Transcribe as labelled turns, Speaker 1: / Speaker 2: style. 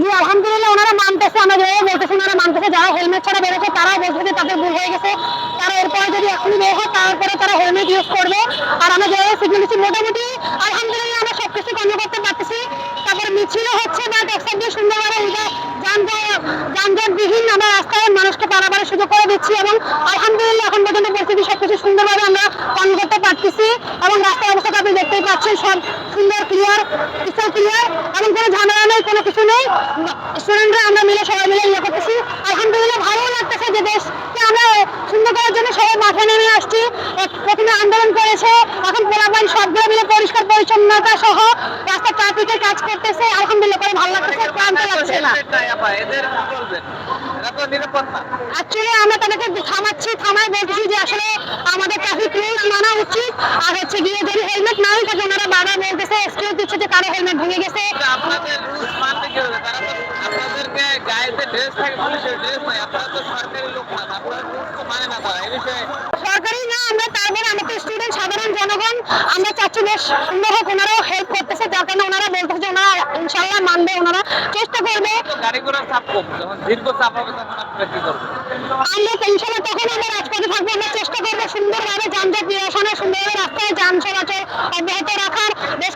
Speaker 1: জি, আলহামদুলিল্লাহ, ওনারা মানতেছে আমরা যেভাবে বলতেছি ওনারা মানতেছে, যারা হেলমেট ছাড়া বেরোচ্ছে তারাও বলছে যে তাদের ভুল হয়ে গেছে। তারা এরপরে যদি এখনই বের হয়, তারপরে তারা হেলমেট ইউজ করবে। আর আমরা যেভাবে সিগন্যাল দিচ্ছি, মোটামুটি আলহামদুলিল্লাহ, আমরা সবকিছু কর্ম করতে পারতেছি। তারপরে মিছিলও হচ্ছে বা ট্যাক্সার দিয়ে সুন্দরভাবে যানজটবিহীন আমরা রাস্তায় মানুষকে পারাবারের সুযোগ করে দিচ্ছি এবং আলহামদুলিল্লাহ, এখন পর্যন্ত পরিস্থিতি সবকিছু সুন্দরভাবে আমরা কর্ম করতে পারতেছি এবং রাস্তার অবস্থাটা আপনি দেখতেই পাচ্ছেন, সব সুন্দর ক্লিয়ার ক্রিস্টাল ক্লিয়ার এবং কোনো ঝামেলা নেই, কোনো কিছু নেই। স্টুডেন্টরা আমরা মিলে সবাই মিলে ইয়ে করতেছি। আলহামদুলিল্লাহ ভালো লাগতেছে যে দেশকে আমরা সুন্দর করার জন্য সবাই মাঠে নেমে আসছি। প্রথমে আন্দোলন করেছে এখন পোলাপাইন সবগুলো মিলে পরিষ্কার পরিচ্ছন্নতা সহ রাস্তা ট্রাফিকের কাজ করতেছে। আলহামদুলিল্লাহ করে ভালো লাগতেছে ক্লান্ত লাগছে না।
Speaker 2: না।
Speaker 1: অ্যাকচুয়ালি আমরা তাদেরকে থামাচ্ছি থামাই বলতেছি যে আসলে আমাদের ট্রাফিক রুলস মানা উচিত। আর হচ্ছে গিয়ে যদি হেলমেট নাই থাকে ওনারা বারবার বলতেছে এক্সকিউজ দিচ্ছে যে কারও হেলমেট ভেঙে গেছে।
Speaker 2: আপনাদের রুলস মানতে আপনাদেরকে গায়েতে ড্রেস থাকে পুলিশের ড্রেস নাই আপনারা তো সরকারি লোক না আপনারা রুলস তো মানে না তারা এই বিষয়ে
Speaker 1: সরকারি না আমরা তারপরে আমাদের স্টুডেন্ট সাধারণ জনগণ আমরা চাচ্ছি বেশ সুন্দর হোক ওনারাও হেল্প করতেছে যার কারণে ওনারা বলতেছে যে ওনারা ইনশাল্লাহ মানবে ওনারা চেষ্টা করবে।
Speaker 2: গাড়ি ঘোড়ার চাপ কম যখন দীর্ঘ চাপ হবে তখন আপনারা কি করবেন?
Speaker 1: আমরা তো ইনশাল্লাহ তখন আমরা রাজপথে থাকব আমরা চেষ্টা করব সুন্দরভাবে যানজট নিরসনে সুন্দরভাবে রাস্তায় যান চলাচল অব্যাহত রাখার বেশ